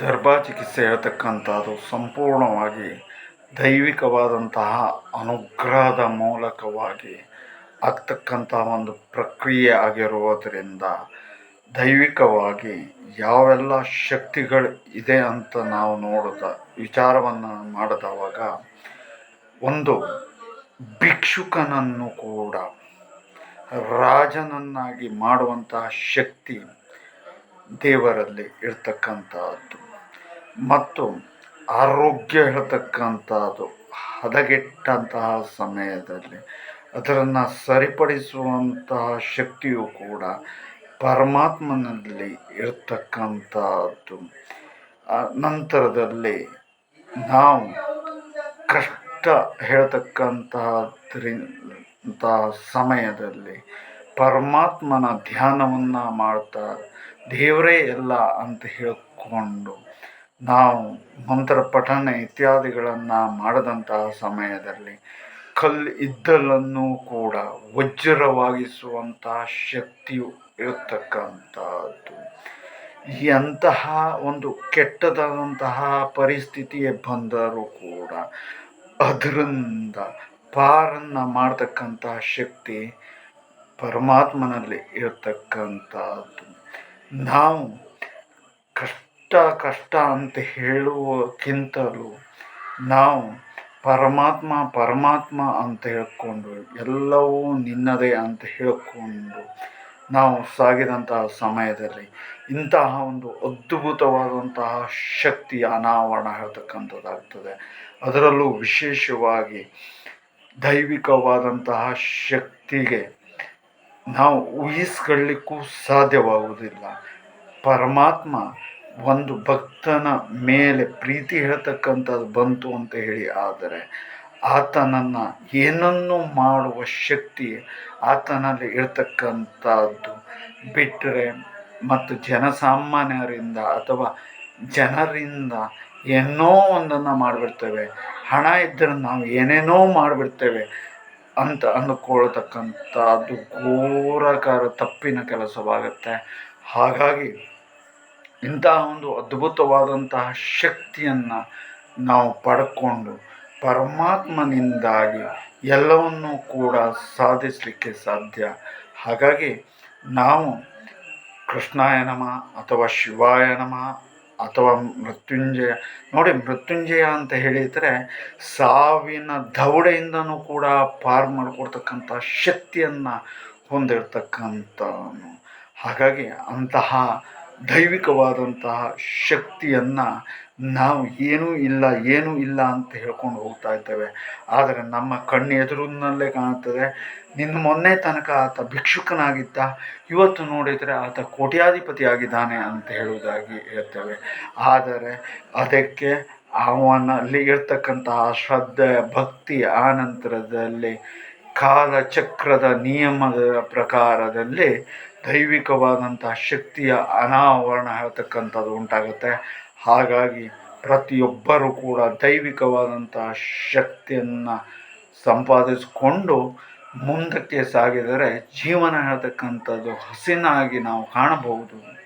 ದರ್ಬಾ ಚಿಕಿತ್ಸೆ ಹೇಳ್ತಕ್ಕಂಥದ್ದು ಸಂಪೂರ್ಣವಾಗಿ ದೈವಿಕವಾದಂತಹ ಅನುಗ್ರಹದ ಮೂಲಕವಾಗಿ ಆಗ್ತಕ್ಕಂಥ ಒಂದು ಪ್ರಕ್ರಿಯೆ ಆಗಿರುವುದರಿಂದ ದೈವಿಕವಾಗಿ ಯಾವೆಲ್ಲ ಶಕ್ತಿಗಳು ಇದೆ ಅಂತ ನಾವು ನೋಡಿದ ವಿಚಾರವನ್ನು ಮಾಡಿದವಾಗ ಒಂದು ಭಿಕ್ಷುಕನನ್ನು ಕೂಡ ರಾಜನನ್ನಾಗಿ ಮಾಡುವಂತಹ ಶಕ್ತಿ ದೇವರಲ್ಲಿ ಇರ್ತಕ್ಕಂಥದ್ದು. ಮತ್ತು ಆರೋಗ್ಯ ಇರತಕ್ಕಂಥದ್ದು ಹದಗೆಟ್ಟಂತಹ ಸಮಯದಲ್ಲಿ ಅದರನ್ನು ಸರಿಪಡಿಸುವಂತಹ ಶಕ್ತಿಯು ಕೂಡ ಪರಮಾತ್ಮನಲ್ಲಿ ಇರ್ತಕ್ಕಂಥದ್ದು. ನಂತರದಲ್ಲಿ ನಾವು ಕಷ್ಟ ಹೇಳ್ತಕ್ಕಂತಹ ಸಮಯದಲ್ಲಿ ಪರಮಾತ್ಮನ ಧ್ಯಾನವನ್ನು ಮಾಡ್ತಾ ದೇವರೇ ಎಲ್ಲ ಅಂತ ಹೇಳಿಕೊಂಡು ನಾವು ಮಂತ್ರ ಪಠನೆ ಇತ್ಯಾದಿಗಳನ್ನು ಮಾಡಿದಂತಹ ಸಮಯದಲ್ಲಿ ಕಲ್ಲು ಇದ್ದಲನ್ನು ಕೂಡ ವಜ್ರವಾಗಿಸುವಂತಹ ಶಕ್ತಿಯು ಇರತಕ್ಕಂಥದ್ದು. ಎಂತಹ ಒಂದು ಕೆಟ್ಟದಾದಂತಹ ಪರಿಸ್ಥಿತಿಯೇ ಬಂದರೂ ಕೂಡ ಅದರಿಂದ ಪಾರನ್ನು ಮಾಡ್ತಕ್ಕಂತಹ ಶಕ್ತಿ ಪರಮಾತ್ಮನಲ್ಲಿ ಇರತಕ್ಕಂಥದ್ದು. ನಾವು ಕಷ್ಟ ಕಷ್ಟ ಅಂತ ಹೇಳುವಕ್ಕಿಂತಲೂ ನಾವು ಪರಮಾತ್ಮ ಪರಮಾತ್ಮ ಅಂತ ಹೇಳ್ಕೊಂಡು ಎಲ್ಲವೂ ನಿನ್ನದೇ ಅಂತ ಹೇಳಿಕೊಂಡು ನಾವು ಸಾಗಿದಂತಹ ಸಮಯದಲ್ಲಿ ಇಂತಹ ಒಂದು ಅದ್ಭುತವಾದಂತಹ ಶಕ್ತಿ ಅನಾವರಣ ಹೇಳ್ತಕ್ಕಂಥದ್ದಾಗ್ತದೆ. ಅದರಲ್ಲೂ ವಿಶೇಷವಾಗಿ ದೈವಿಕವಾದಂತಹ ಶಕ್ತಿಗೆ ನಾವು ಊಹಿಸ್ಕೊಳ್ಳಿಕ್ಕೂ ಸಾಧ್ಯವಾಗುವುದಿಲ್ಲ. ಪರಮಾತ್ಮ ಒಂದು ಭಕ್ತನ ಮೇಲೆ ಪ್ರೀತಿ ಹೇಳ್ತಕ್ಕಂಥದ್ದು ಬಂತು ಅಂತ ಹೇಳಿ, ಆದರೆ ಆತನನ್ನು ಏನನ್ನು ಮಾಡುವ ಶಕ್ತಿ ಆತನಲ್ಲಿ ಇರ್ತಕ್ಕಂಥದ್ದು ಬಿಟ್ಟರೆ ಮತ್ತು ಜನಸಾಮಾನ್ಯರಿಂದ ಅಥವಾ ಜನರಿಂದ ಏನೋ ಒಂದನ್ನು ಮಾಡಿಬಿಡ್ತೇವೆ. ಹಣ ಇದ್ದರೆ ನಾವು ಏನೇನೋ ಮಾಡಿಬಿಡ್ತೇವೆ. ಅಂತ ಅಂದುಕೊಳ್ತಕ್ಕಂಥದ್ದು ಘೋರಕಾರ ತಪ್ಪಿನ ಕೆಲಸವಾಗುತ್ತೆ. ಹಾಗಾಗಿ ಇಂತಹ ಒಂದು ಅದ್ಭುತವಾದಂತಹ ಶಕ್ತಿಯನ್ನು ನಾವು ಪಡ್ಕೊಂಡು ಪರಮಾತ್ಮನಿಂದಾಗಿ ಎಲ್ಲವನ್ನೂ ಕೂಡ ಸಾಧಿಸಲಿಕ್ಕೆ ಸಾಧ್ಯ. ಹಾಗಾಗಿ ನಾವು ಕೃಷ್ಣಾಯ ನಮ ಅಥವಾ ಶಿವಾಯ ನಮಃ ಅಥವಾ ಮೃತ್ಯುಂಜಯ, ನೋಡಿ ಮೃತ್ಯುಂಜಯ ಅಂತ ಹೇಳಿದರೆ ಸಾವಿನ ದವಡೆಯಿಂದನೂ ಕೂಡ ಪಾರು ಮಾಡಿಕೊಡ್ತಕ್ಕಂಥ ಶಕ್ತಿಯನ್ನು ಹೊಂದಿರತಕ್ಕಂಥವನು. ಹಾಗಾಗಿ ಅಂತಹ ದೈವಿಕವಾದಂತಹ ಶಕ್ತಿಯನ್ನು ನಾವು ಏನೂ ಇಲ್ಲ ಏನೂ ಇಲ್ಲ ಅಂತ ಹೇಳ್ಕೊಂಡು ಹೋಗ್ತಾ ಇದ್ದೇವೆ. ಆದರೆ ನಮ್ಮ ಕಣ್ಣು ಎದುರಿನಲ್ಲೇ ಕಾಣುತ್ತದೆ. ನಿನ್ನ ಮೊನ್ನೆ ತನಕ ಆತ ಭಿಕ್ಷುಕನಾಗಿದ್ದ, ಇವತ್ತು ನೋಡಿದರೆ ಆತ ಕೋಟ್ಯಾಧಿಪತಿ ಆಗಿದ್ದಾನೆ ಅಂತ ಹೇಳುವುದಾಗಿ ಹೇಳ್ತೇವೆ. ಆದರೆ ಅದಕ್ಕೆ ಅವನಲ್ಲಿ ಇರ್ತಕ್ಕಂತಹ ಶ್ರದ್ಧೆ, ಭಕ್ತಿ ಆ ನಂತರದಲ್ಲಿ ಕಾಲಚಕ್ರದ ನಿಯಮದ ಪ್ರಕಾರದಲ್ಲಿ ದೈವಿಕವಾದಂತಹ ಶಕ್ತಿಯ ಅನಾವರಣ ಹೇಳ್ತಕ್ಕಂಥದ್ದು ಉಂಟಾಗುತ್ತೆ. ಹಾಗಾಗಿ ಪ್ರತಿಯೊಬ್ಬರೂ ಕೂಡ ದೈವಿಕವಾದಂತಹ ಶಕ್ತಿಯನ್ನು ಸಂಪಾದಿಸಿಕೊಂಡು ಮುಂದಕ್ಕೆ ಸಾಗಿದರೆ ಜೀವನ ಹೇಳ್ತಕ್ಕಂಥದ್ದು ಹಸಿನಾಗಿ ನಾವು ಕಾಣಬಹುದು.